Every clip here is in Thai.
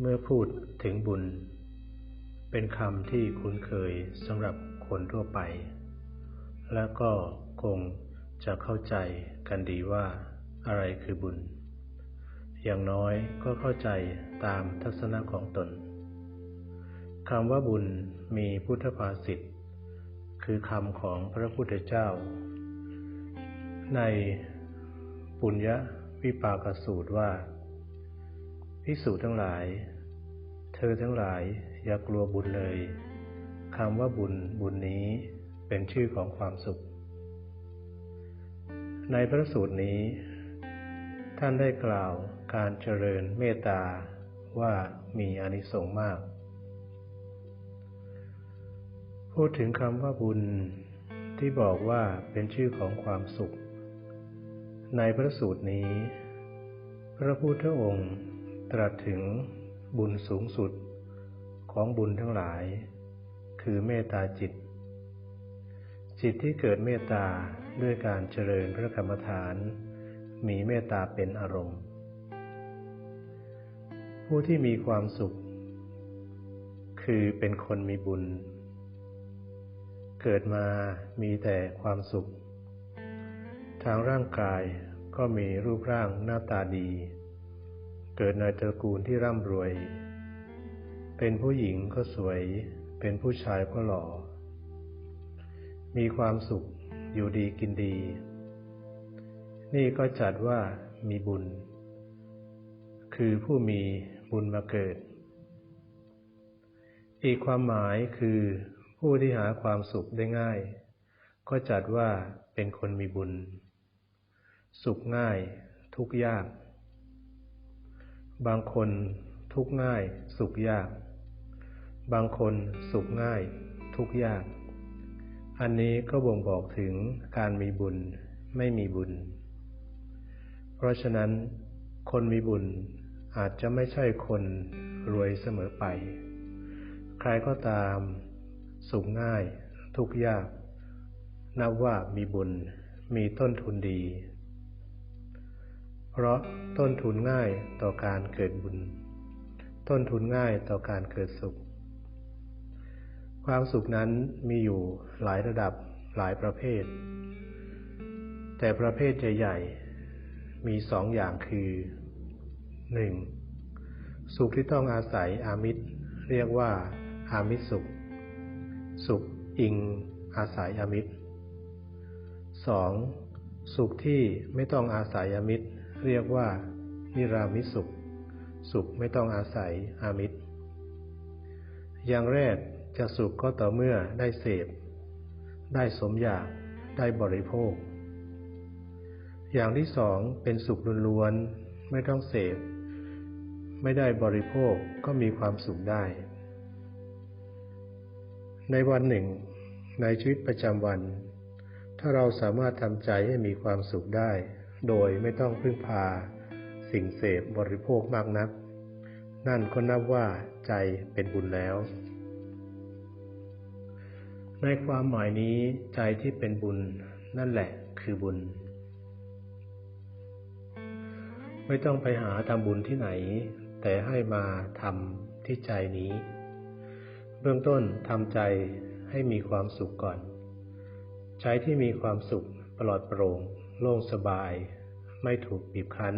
เมื่อพูดถึงบุญ เป็นคำที่คุ้นเคยสำหรับคนทั่วไป และก็คงจะเข้าใจกันดีว่า อะไรคือบุญ อย่างน้อยก็เข้าใจตามทัศนะของตนคำว่าบุญมีพุทธภาษิตคือคำของพระพุทธเจ้า ในปุญญวิปากสูตรว่าพิสูจทั้งหลาย เธอทั้งหลายอย่ากลัวบุญเลยคำว่าบุญบุญนี้เป็นชื่อของความสุข ในพระสูตรนี้ ท่านได้กล่าวการเจริญเมตตาว่ามีอนิสงส์มาก พูดถึงคำว่าบุญที่บอกว่าเป็นชื่อของความสุข ในพระสูตรนี้ พระพุทธองค์ตรัสถึงบุญสูงสุดของบุญทั้งหลาย คือเมตตาจิต จิตที่เกิดเมตตาด้วยการเจริญพระกรรมฐาน มีเมตตาเป็นอารมณ์ ผู้ที่มีความสุข คือเป็นคนมีบุญ เกิดมามีแต่ความสุข ทางร่างกายก็มีรูปร่างหน้าตาดี เกิดในตระกูลที่ร่ำรวย เป็นผู้หญิงก็สวย เป็นผู้ชายก็หล่อ มีความสุขอยู่ดีกินดี นี่ก็จัดว่ามีบุญ คือผู้มีบุญมาเกิด อีกความหมายคือผู้ที่หาความสุขได้ง่าย ก็จัดว่าเป็นคนมีบุญ สุขง่ายทุกยาก บางคนทุกง่าย สุขยาก บางคนสุขง่าย ทุกยาก อันนี้ก็บ่งบอกถึงการมีบุญไม่มีบุญ ราะฉะนั้นคนมีบุญอาจจะไม่ใช่คนรวยเสมอไป ใครก็ตามสุขง่าย ทุกยาก นับว่ามีบุญมีต้นทุนดี เพราะต้นทุนง่ายต่อการเกิดบุญ ต้นทุนง่ายต่อการเกิดสุข ความสุขนั้นมีอยู่หลายระดับหลายประเภท แต่ประเภทใหญ่ๆ มีสองอย่างคือหนึ่งสุขที่ต้องอาศัยอามิตร เรียกว่า อามิตรสุข สุขอิงอาศัยอามิตรสองสุขที่ไม่ต้องอาศัยอามิตร เรียกว่า นิรามิสุข สุขไม่ต้องอาศัยอามิตร อย่างแรกจะสุขก็ต่อเมื่อได้เสพ ได้สมอยาก ได้บริโภค อย่างที่สองเป็นสุขล้วนๆไม่ต้องเสพไม่ได้บริโภคก็มีความสุขได้ ในวันหนึ่ง ในชีวิตประจำวัน ถ้าเราสามารถทำใจให้มีความสุขได้ โดยไม่ต้องพึ่งพา สิ่งเสพบริโภคมากนัก นั่นก็นับว่าใจเป็นบุญแล้ว ในความหมายนี้ใจที่เป็นบุญนั่นแหละคือบุญ ไม่ต้องไปหาทำบุญที่ไหน แต่ให้มาทำที่ใจนี้ เบื้องต้นทำใจให้มีความสุขก่อน ใจที่มีความสุขปลอดโปร่ง โล่งสบาย ไม่ถูกบีบคั้น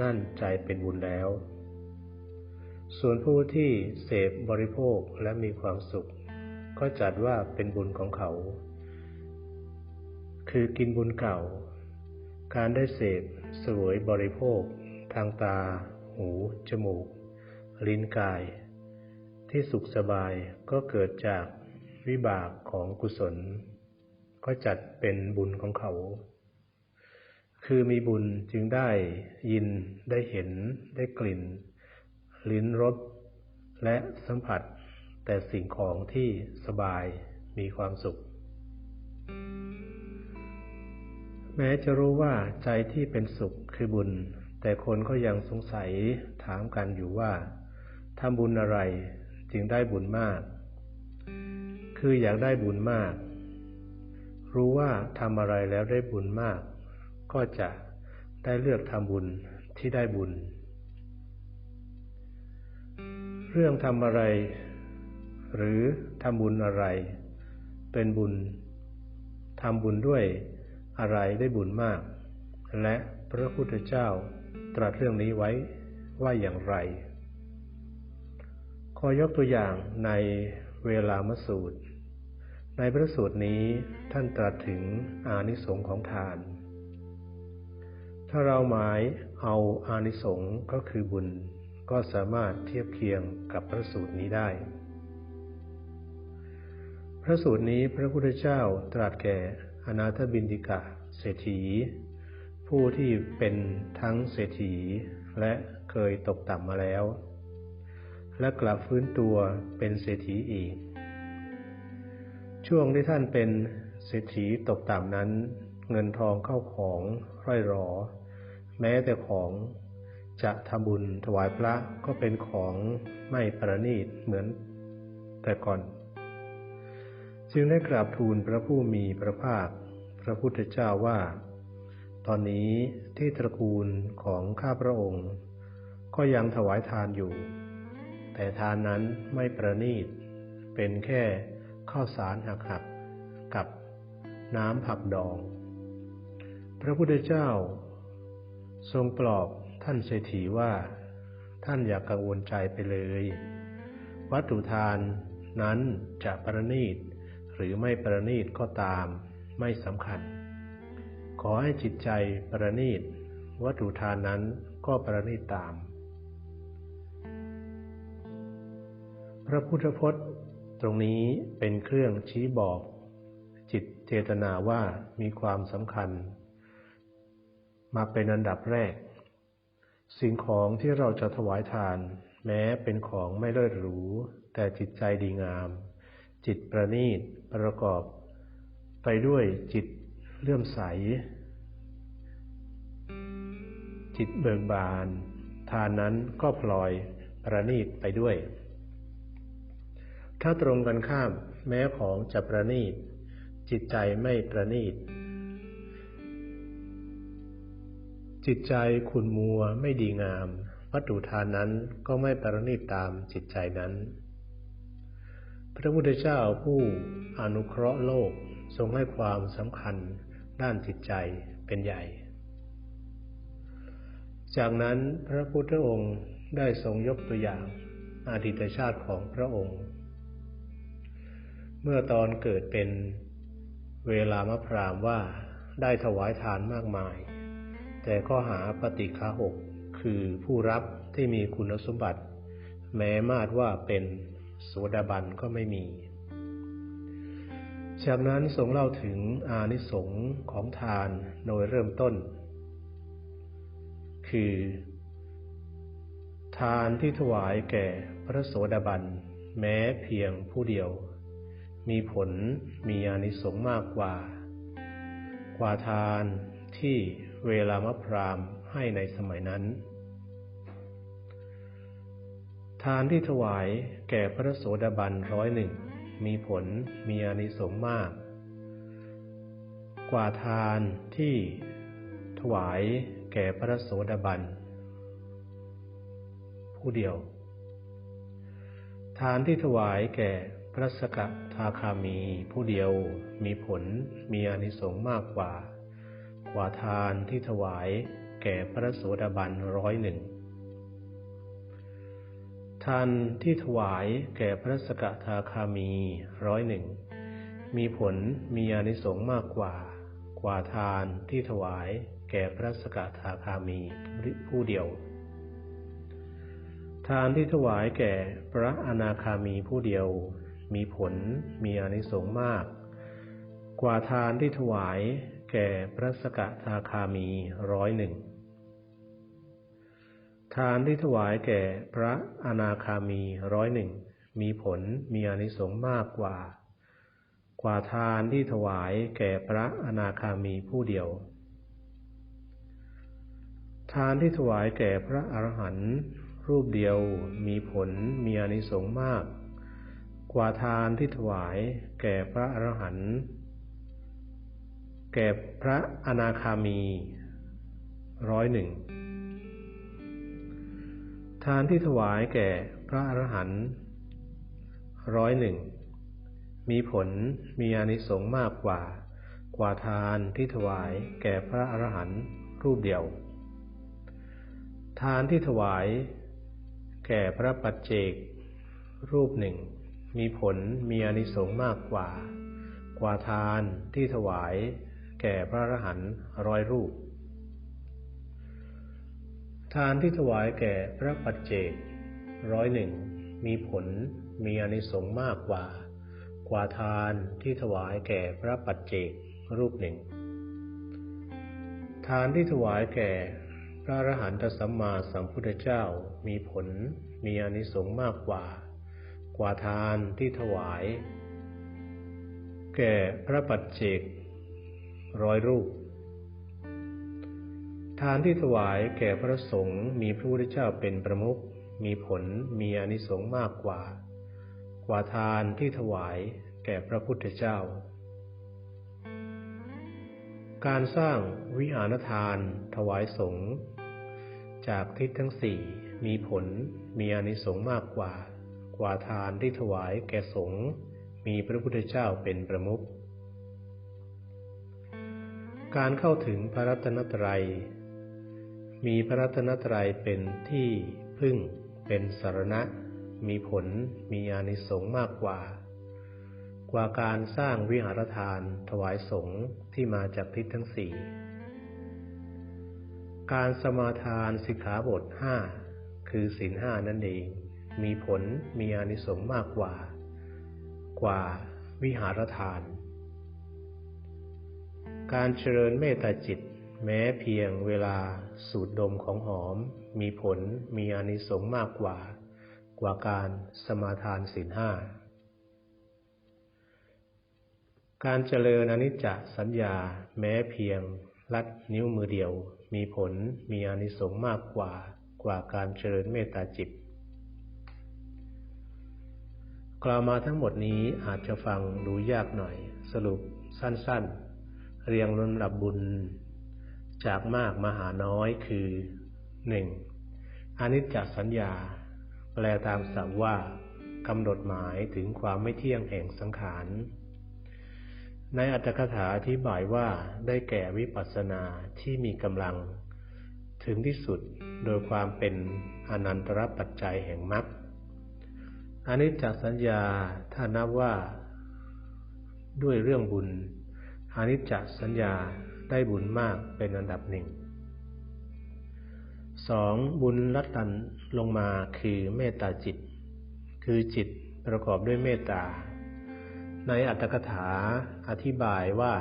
นั่นใจเป็นบุญแล้ว ส่วนผู้ที่เสพบริโภคและมีความสุข ก็จัดว่าเป็นบุญของเขา คือกินบุญเก่า การได้เสพสวยบริโภค ทางตา หู จมูก ลิ้นกาย ที่สุขสบายก็เกิดจากวิบากของกุศล ก็จัดเป็นบุญของเขา คือมีบุญจึงได้ยินได้เห็นได้กลิ่น ลิ้นรสและสัมผัส แต่สิ่งของที่สบายมีความสุข แม้จะรู้ว่าใจที่เป็นสุขคือบุญ แต่คนก็ยังสงสัยถามกันอยู่ว่าทำบุญอะไรจึงได้บุญมาก คืออยากได้บุญมาก รู้ว่าทำอะไรแล้วได้บุญมาก ก็จะได้เลือกทำบุญที่ได้บุญ เรื่องทำอะไร หรือทำบุญอะไร เป็นบุญทำบุญด้วย อะไรได้บุญมาก และพระพุทธเจ้าตรัสเรื่องนี้ไว้ว่าอย่างไร ขอยกตัวอย่างในเวลามสูตร ในพระสูตรนี้ท่านตรัสถึงอานิสงส์ของทาน ถ้าเราหมายเอาอานิสงส์ก็คือบุญก็สามารถเทียบเคียงกับพระสูตรนี้ได้ พระสูตรนี้พระพุทธเจ้าตรัสแก่ อนาถบินดิกะเศรษฐี ผู้ที่เป็นทั้งเศรษฐี และเคยตกต่ำมาแล้ว และกลับฟื้นตัวเป็นเศรษฐีอีก ช่วงที่ท่านเป็นเศรษฐีตกต่ำนั้น เงินทองเข้าของร่อยรอ แม้แต่ของจะทำบุญถวายพระก็เป็นของไม่ประณีตเหมือนแต่ก่อน จึงได้กราบทูลพระผู้มีพระภาค พระพุทธเจ้าว่า ตอนนี้ที่ตระกูลของข้าพระองค์ ก็ยังถวายทานอยู่ แต่ทานนั้นไม่ประณีต เป็นแค่ข้าวสารหักหักกับน้ำผักดอง พระพุทธเจ้า ทรงปลอบท่านเศรษฐีว่า ท่านอย่ากกังวลใจไปเลย วัตถุทานนั้นจะประณีต หรือไม่ประณีตก็ตามไม่สำคัญ ขอให้จิตใจประณีต วัตถุทานนั้นก็ประณีตตาม พระพุทธพจน์ตรงนี้เป็นเครื่องชี้บอก จิตเจตนาว่ามีความสำคัญ มาเป็นอันดับแรก สิ่งของที่เราจะถวายทาน แม้เป็นของไม่เลิศหรู แต่จิตใจดีงาม จิตประณีตประกอบไปด้วยจิตเลื่อมใส จิตเบิกบาน ทานนั้นก็พลอยประณีตไปด้วย ถ้าตรงกันข้ามแม้ของจะประณีต จิตใจไม่ประณีต จิตใจขุนมัวไม่ดีงาม วัตถุทานนั้นก็ไม่ประณีตตามจิตใจนั้น พระพุทธเจ้าผู้อนุเคราะห์โลกทรงให้ความสำคัญด้านจิตใจเป็นใหญ่ จากนั้นพระพุทธองค์ได้ทรงยกตัวอย่างอดิตชาติของพระองค์ เมื่อตอนเกิดเป็นเวลามะพรามว่าได้ถวายทานมากมาย แต่ข้อหาปฏิฆาหกคือผู้รับที่มีคุณสมบัติ แม้มาดว่าเป็น โสดาบันก็ไม่มี จากนั้นทรงเล่าถึงอานิสงส์ของทานโดยเริ่มต้น คือ ทานที่ถวายแก่พระโสดาบันแม้เพียงผู้เดียว มีผลมีอานิสงส์มากกว่า กว่าทานที่เวลามพรามให้ในสมัยนั้น ทานที่ถวายแก่พระโสดาบันร้อยหนึ่งมีผลมีอานิสงส์มาก กว่าทานที่ถวายแก่พระโสดาบัน ผู้เดียว ทานที่ถวายแก่พระสกทาคามีผู้เดียวมีผลมีอานิสงส์มากกว่า กว่าทานที่ถวายแก่พระโสดาบันร้อยหนึ่ง ทานที่ถวายแก่พระสกทาคามีร้อยหนึ่งมีผลมีอานิสงส์มากกว่า กว่าทานที่ถวายแก่พระสกทาคามีผู้เดียว ทานที่ถวายแก่พระอนาคามีผู้เดียว มีผลมีอานิสงส์มาก กว่าทานที่ถวายแก่พระสกทาคามีร้อยหนึ่ง ทานที่ถวายแก่พระอนาคามีร้อยหนึ่งมีผลมีอนิสงส์มากกว่า กว่าทานที่ถวายแก่พระอนาคามีผู้เดียว ทานที่ถวายแก่พระอรหันต์รูปเดียวมีผลมีอนิสงส์มาก กว่าทานที่ถวายแก่พระอรหันต์แก่พระอนาคามีร้อยหนึ่ง ทานที่ถวายแก่พระอรหันต์ร้อยหนึ่งมีผลมีอานิสงส์มากกว่า กว่าทานที่ถวายแก่พระอรหันต์รูปเดียว ทานที่ถวาย แก่พระปัจเจก รูปหนึ่ง มีผลมีอานิสงส์มากกว่า กว่าทานที่ถวาย แก่พระอรหันต์ร้อยรูป ทานที่ถวายแก่พระปัจเจกร้อยหนึ่งมีผลมีอนิสงส์มากกว่า กว่าทานที่ถวายแก่พระปัจเจกรูปหนึ่ง ทานที่ถวายแก่พระอรหันตสัมมาสัมพุทธเจ้ามีผลมีอนิสงส์มากกว่า กว่าทานที่ถวาย แก่พระปัจเจกร้อยรูป ทานที่ถวายแก่พระสงฆ์มีพระพุทธเจ้าเป็นประมุขมีผลมีอนิสงส์มากกว่า กว่าทานที่ถวายแก่พระพุทธเจ้า การสร้างวิหารทานถวายสงฆ์จากทิศทั้งสี่มีผลมีอนิสงส์มากกว่า กว่าทานที่ถวายแก่สงฆ์มีพระพุทธเจ้าเป็นประมุขการเข้าถึงพระรัตนตรัย มีพระรัตนตรัยเป็นที่พึ่งเป็นสารณะ มีผลมีอานิสงส์มากกว่า กว่าการสร้างวิหารทานถวายสงฆ์ที่มาจากทิศทั้งสี่การสมาทานสิกขาบทห้าคือศีลห้านั่นเอง มีผลมีอานิสงส์มากกว่า กว่าวิหารทาน การเจริญเมตตาจิต แม้เพียงเวลา สูดดมของหอม มีผลมีอานิสงส์มากกว่า กว่าการสมาทานศีลห้าการเจริญอนิจจสัญญาแม้เพียงลัดนิ้วมือเดียว มีผลมีอานิสงส์มากกว่ากว่าการเจริญเมตตาจิต กล่าวมาทั้งหมดนี้อาจจะฟังดูยากหน่อย สรุปสั้นๆ เรียงลำดับบุญ จากมากมาหาน้อยคือหนึ่งอนิจจสัญญา แปลตามศัพท์ว่ากำหนดหมายถึงความไม่เที่ยงแห่งสังขาร ในอัตถกถาอธิบายว่าได้แก่วิปัสสนาที่มีกำลัง ถึงที่สุดโดยความเป็นอนันตรปัจจัยแห่งมรรคอนิจจสัญญาถ้านับว่า ด้วยเรื่องบุญอนิจจสัญญา ได้บุญมากเป็นอันดับหนึ่งสองบุญลัตันลงมาคือเมตตาจิต คือจิตประกอบด้วยเมตตา ในอัตถกถาอธิบายว่า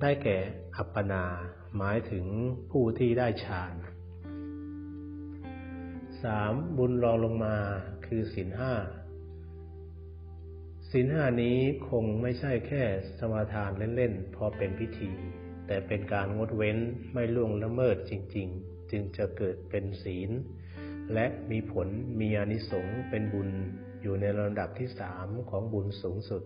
ได้แก่อัปปนา หมายถึงผู้ที่ได้ฌานสามบุญรองลงมาคือศีลห้าศีลห้านี้คงไม่ใช่แค่สมาทานเล่น ๆ พอเป็นพิธี แต่เป็นการงดเว้นไม่ล่วงละเมิดจริง ๆ จึงจะเกิดเป็นศีล และมีผลมีอนิสงส์เป็นบุญอยู่ในระดับที่สามของบุญสูงสุด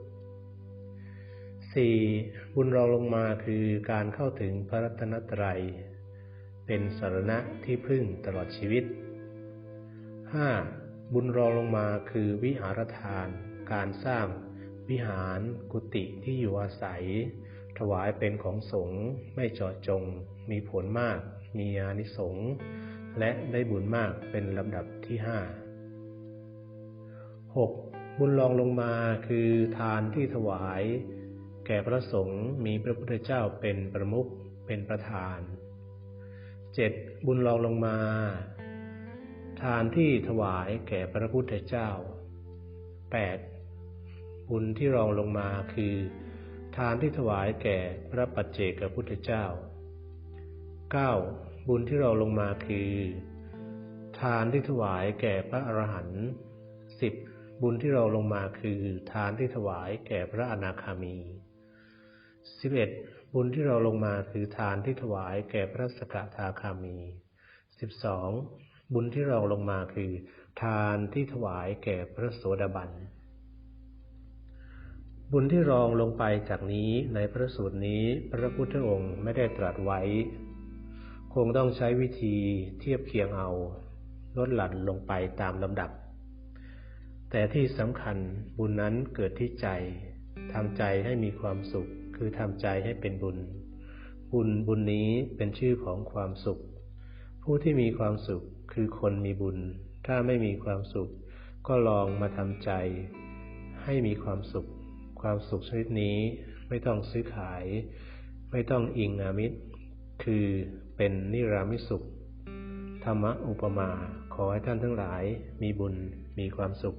4. บุญรองลงมาคือการเข้าถึงพระรัตนตรัย เป็นสารณะที่พึ่งตลอดชีวิต 5. บุญรองลงมาคือวิหารทาน การสร้างวิหารกุฏิที่อยู่อาศัย ถวายเป็นของสงฆ์ไม่เจาะจง มีผลมาก มีอานิสงส์และได้บุญมากเป็นลำดับที่ห้า 6. บุญรองลงมาคือทานที่ถวาย แก่พระสงฆ์มีพระพุทธเจ้าเป็นประมุขเป็นประธานเจ็ดบุญรองลงมา ทานที่ถวายแก่พระพุทธเจ้าแปดบุญที่รองลงมาคือ ทานที่ถวายแก่พระปัจเจกพุทธเจ้าเก้าบุญที่เรองลงมาคือ ทานที่ถวายแก่พระอรหันต์สิบบุญที่เราลงมาคือ ทานที่ถวายแก่พระอนาคามีสิบเอ็ดบุญที่เราลงมาคือทานที่ถวายแก่พระสกทาคามี 12. บุญที่เรองลงมาคือ ทานที่ถวายแก่พระโสดาบัน บุญที่รองลงไปจากนี้ในพระสูตรนี้พระพุทธองค์ไม่ได้ตรัสไว้ คงต้องใช้วิธีเทียบเคียงเอาลดหลั่นลงไปตามลำดับ แต่ที่สำคัญบุญนั้นเกิดที่ใจทำใจให้มีความสุข คือทำใจให้เป็นบุญ บุญบุญนี้เป็นชื่อของความสุข ผู้ที่มีความสุขคือคนมีบุญ ถ้าไม่มีความสุข ก็ลองมาทำใจให้มีความสุข ความสุขชนิดนี้ไม่ต้องซื้อขาย ไม่ต้องอิงอามิตร คือเป็นนิรามิสุข ธรรมะอุปมา ขอให้ท่านทั้งหลายมีบุญมีความสุข